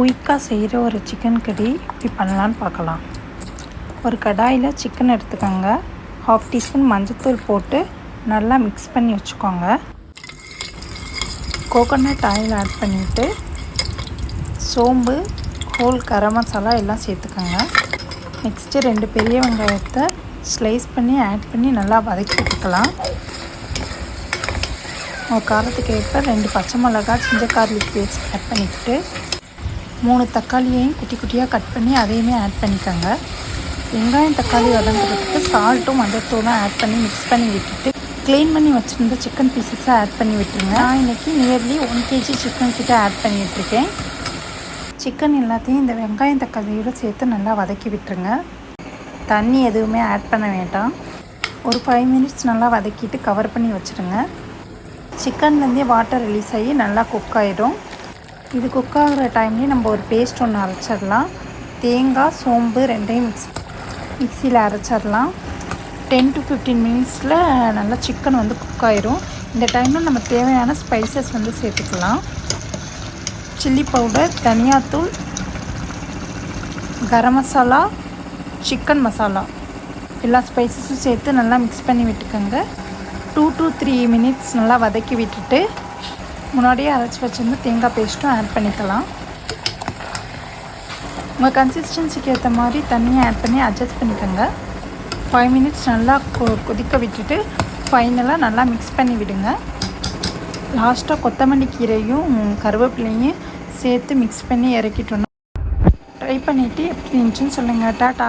குயிக்காக செய்கிற ஒரு சிக்கன் கறி இப்படி பண்ணலான்னு பார்க்கலாம் ஒரு கடாயில் சிக்கன் எடுத்துக்கோங்க. ஹாஃப் டீஸ்பூன் மஞ்சத்தூள் போட்டு நல்லா மிக்ஸ் பண்ணி வச்சுக்கோங்க. கோகோனட் ஆயில் ஆட் பண்ணிவிட்டு சோம்பு ஹோல் கரம் மசாலா எல்லாம் சேர்த்துக்கோங்க. நெக்ஸ்ட்டு ரெண்டு பெரிய வெங்காயத்தை ஸ்லைஸ் பண்ணி ஆட் பண்ணி நல்லா வதக்கி விட்டுக்கலாம் உங்கள் காரத்துக்கு ஏற்ப ரெண்டு பச்சை மிளகா சிஞ்ச கார்லிக் பேஸ்ட் ஆட் பண்ணிக்கிட்டு மூணு தக்காளியையும் குட்டி குட்டியாக கட் பண்ணி அதையுமே ஆட் பண்ணிக்கோங்க. வெங்காயம் தக்காளி வதங்குறதுக்கு சால்ட்டும் மஞ்சத்தூளும் ஆட் பண்ணி மிக்ஸ் பண்ணி விட்டுட்டு க்ளீன் பண்ணி வச்சுருந்த சிக்கன் பீசஸை ஆட் பண்ணி விட்டுருங்க. நான் இன்றைக்கி நியர்லி ஒன் கேஜி சிக்கன் கிட்ட ஆட் பண்ணி விட்டுருக்கேன் சிக்கன் எல்லாத்தையும் இந்த வெங்காயம் தக்காளியோடு சேர்த்து நல்லா வதக்கி விட்டுருங்க. தண்ணி எதுவுமே ஆட் பண்ண வேண்டாம். ஒரு ஃபைவ் மினிட்ஸ் நல்லா வதக்கிட்டு கவர் பண்ணி வச்சுருங்க. சிக்கன்லேருந்தே வாட்டர் ரிலீஸ் ஆகி நல்லா குக் ஆகிடும் இது குக் ஆகிற டைம்லேயே நம்ம ஒரு பேஸ்ட் ஒன்று அரைச்சிடலாம். தேங்காய் சோம்பு ரெண்டையும் மிக்ஸ் மிக்சியில் அரைச்சிடலாம். டென் டு ஃபிஃப்டீன் மினிட்ஸில் நல்லா சிக்கன் வந்து குக் ஆயிரும். இந்த டைமில் நம்ம தேவையான ஸ்பைசஸ் வந்து சேர்த்துக்கலாம். சில்லி பவுடர் தனியாத்தூள் கரம் மசாலா சிக்கன் மசாலா. எல்லா ஸ்பைசஸும் சேர்த்து நல்லா மிக்ஸ் பண்ணி விட்டுக்கோங்க. டூ டு த்ரீ மினிட்ஸ் நல்லா வதக்கி விட்டுட்டு முன்னாடியே அரைச்சி வச்சுருந்து தேங்காய் பேஸ்ட்டும் ஆட் பண்ணிக்கலாம். உங்கள் கன்சிஸ்டன்சிக்கு ஏற்ற மாதிரி தண்ணியை ஆட் பண்ணி அட்ஜஸ்ட் பண்ணிக்கோங்க. ஃபைவ் மினிட்ஸ் நல்லா கொ கொதிக்க விட்டுட்டு ஃபைனலாக நல்லா மிக்ஸ் பண்ணி விடுங்க. லாஸ்ட்டாக கொத்தமல்லி கீரையும் கருவேப்பிலையும் சேர்த்து மிக்ஸ் பண்ணி இறக்கிட்டோன்னா ட்ரை பண்ணிவிட்டு எப்படி இருந்துச்சுன்னு சொல்லுங்கள் டாட்டா